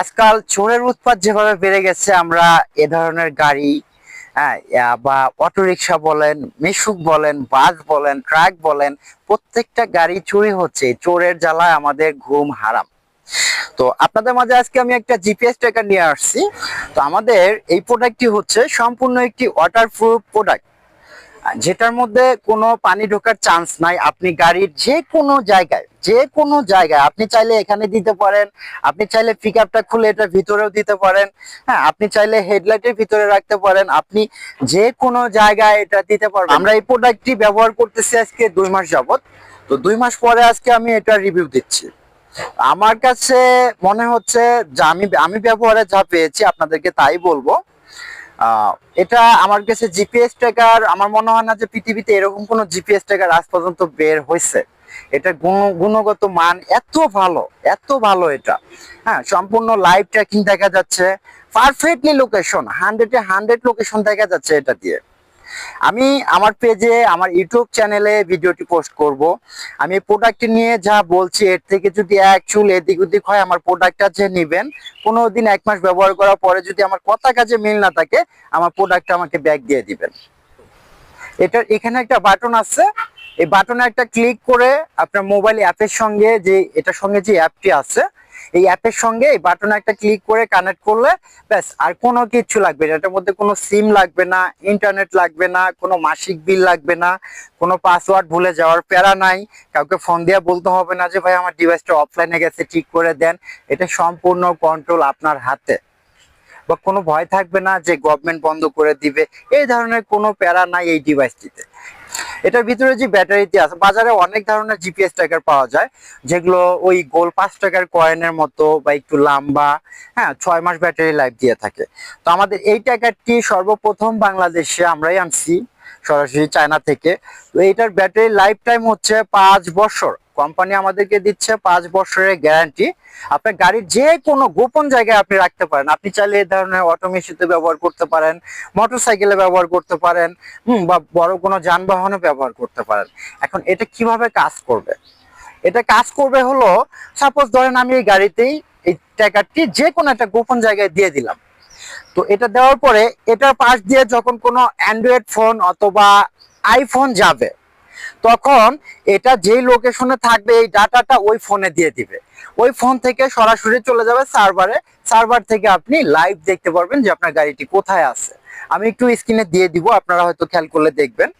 আজকাল চোরের উৎপাত যেভাবে বেড়ে গেছে, আমরা এ ধরনের গাড়ি হ্যাঁ বা অটোরিকশা বলেন, মিশুক বলেন, বাস বলেন, ট্রাক বলেন, প্রত্যেকটা গাড়ি চুরি হচ্ছে, চোরের জ্বালায় আমাদের ঘুম হারাম। তো আপনাদের মাঝে আজকে আমি একটা জিপিএস ট্র্যাকার নিয়ে আসছি। তো আমাদের এই প্রোডাক্টটি হচ্ছে সম্পূর্ণ একটি ওয়াটারপ্রুফ প্রোডাক্ট যেটার মধ্যে কোনো পানি ঢোকার চান্স নাই, আপনি গাড়ির যে কোনো জায়গায়, যে কোনো জায়গায়, আপনি চাইলে এখানে দিতে পারেন, আপনি চাইলে পিক আপটা খুলে এটার ভিতরেও দিতে পারেন হ্যাঁ আপনি চাইলে হেডলাইটের ভিতরে রাখতে পারেন, আপনি যে কোনো জায়গায় এটা দিতে পারবেন। আমরা এই প্রোডাক্টটি ব্যবহার করতেছি আজকে দুই মাস যাবত তো দুই মাস পরে আজকে আমি এটা রিভিউ দিচ্ছি। আমার কাছে মনে হচ্ছে যে আমি আমি ব্যবহারে যা পেয়েছি, আপনাদেরকে তাই বলব। এটা আমার কাছে জিপিএস ট্র্যাকার আমার মনে হয় না যে পৃথিবীতে এরকম কোনো জিপিএস ট্র্যাকার আজ পর্যন্ত বের হয়েছে। এটা গুণ- গুণগত মান এত ভালো এত ভালো এটা। হ্যাঁ সম্পূর্ণ লাইভ ট্র্যাকিং দেখা যাচ্ছে। পারফেক্টলি লোকেশন হান্ড্রেডে হান্ড্রেড লোকেশন দেখা যাচ্ছে এটা দিয়ে। আমি আমার পেজে আমার ইউটিউব চ্যানেলে ভিডিওটি পোস্ট করব। আমি প্রোডাক্ট নিয়ে যা বলছি, এর থেকে যদি এক চুল এদিক ওদিক হয়, আমার প্রোডাক্টটা যে নেবেন, পনেরো দিন, এক মাস ব্যবহার করার পরে যদি আমার কথা কাজে মিল না থাকে, আমার প্রোডাক্টটা আমাকে ব্যাগ দিয়ে দিবেন। এটার এখানে একটা বাটন আছে। এই বাটনে একটা ক্লিক করে আপনার মোবাইল অ্যাপের সঙ্গে যে, এটার সঙ্গে যে অ্যাপটি আছে এই অ্যাপের সঙ্গে এই বাটনে একটা ক্লিক করে কানেক্ট করলে ব্যাস, আর কোনো কিছু লাগবে না। এটার মধ্যে কোনো সিম লাগবে না ইন্টারনেট লাগবে না, কোনো মাসিক বিল লাগবে না, কোনো পাসওয়ার্ড ভুলে যাওয়ার প্যারা নাই। কাউকে ফোন দিয়ে বলতে হবে না যে, ভাই, আমার ডিভাইসটা অফলাইনে গেছে, ঠিক করে দেন। এটা সম্পূর্ণ কন্ট্রোল আপনার হাতে। বা কোনো ভয় থাকবে না যে গভর্নমেন্ট বন্ধ করে দিবে। এই ধরনের কোনো প্যারা নাই এই ডিভাইসটিতে এটার ভিতরে যে ব্যাটারিটি আছে, বাজারে অনেক ধরনের জিপিএস ট্র্যাকার পাওয়া যায়, যেগুলো ওই গোল পাঁচ টাকার কয়েনের মতো বা একটু লম্বা হ্যাঁ ছয় মাস ব্যাটারি লাইফ দিয়ে থাকে। তো আমাদের এই ট্র্যাকারটি সর্বপ্রথম বাংলাদেশে আমরাই আনছি, সরাসরি চায়না থেকে। তো এইটার ব্যাটারি লাইফ টাইম হচ্ছে পাঁচ বছর। কোম্পানি আমাদেরকে দিচ্ছে পাঁচ বছরের গ্যারান্টি। আপনার গাড়ির যে কোনো গোপন জায়গায় আপনি রাখতে পারেন। আপনি চাইলে এই ধরনের অটোমেশিতে ব্যবহার করতে পারেন মোটর সাইকেলে ব্যবহার করতে পারেন বা বড় কোনো যানবাহনে ব্যবহার করতে পারেন। এখন এটা কীভাবে কাজ করবে? এটা কাজ করবে হলো সাপোজ ধরেন আমি এই গাড়িতেই এই ট্যাকারটি যে কোনো একটা গোপন জায়গায় দিয়ে দিলাম। তো এটা দেওয়ার পরে, এটার পাশ দিয়ে যখন কোনো অ্যান্ড্রয়েড ফোন অথবা আইফোন যাবে তখন এটা যেই লোকেশনে থাকবে, এই ডাটাটা ওই ফোনে দিয়ে দিবে। ওই ফোন থেকে সরাসরি চলে যাবে সার্ভারে সার্ভার থেকে আপনি লাইভ দেখতে পারবেন যে আপনার গাড়িটি কোথায় আছে। আমি একটু স্ক্রিনে দিয়ে দিব, আপনারা হয়তো খেয়াল করলে দেখবেন।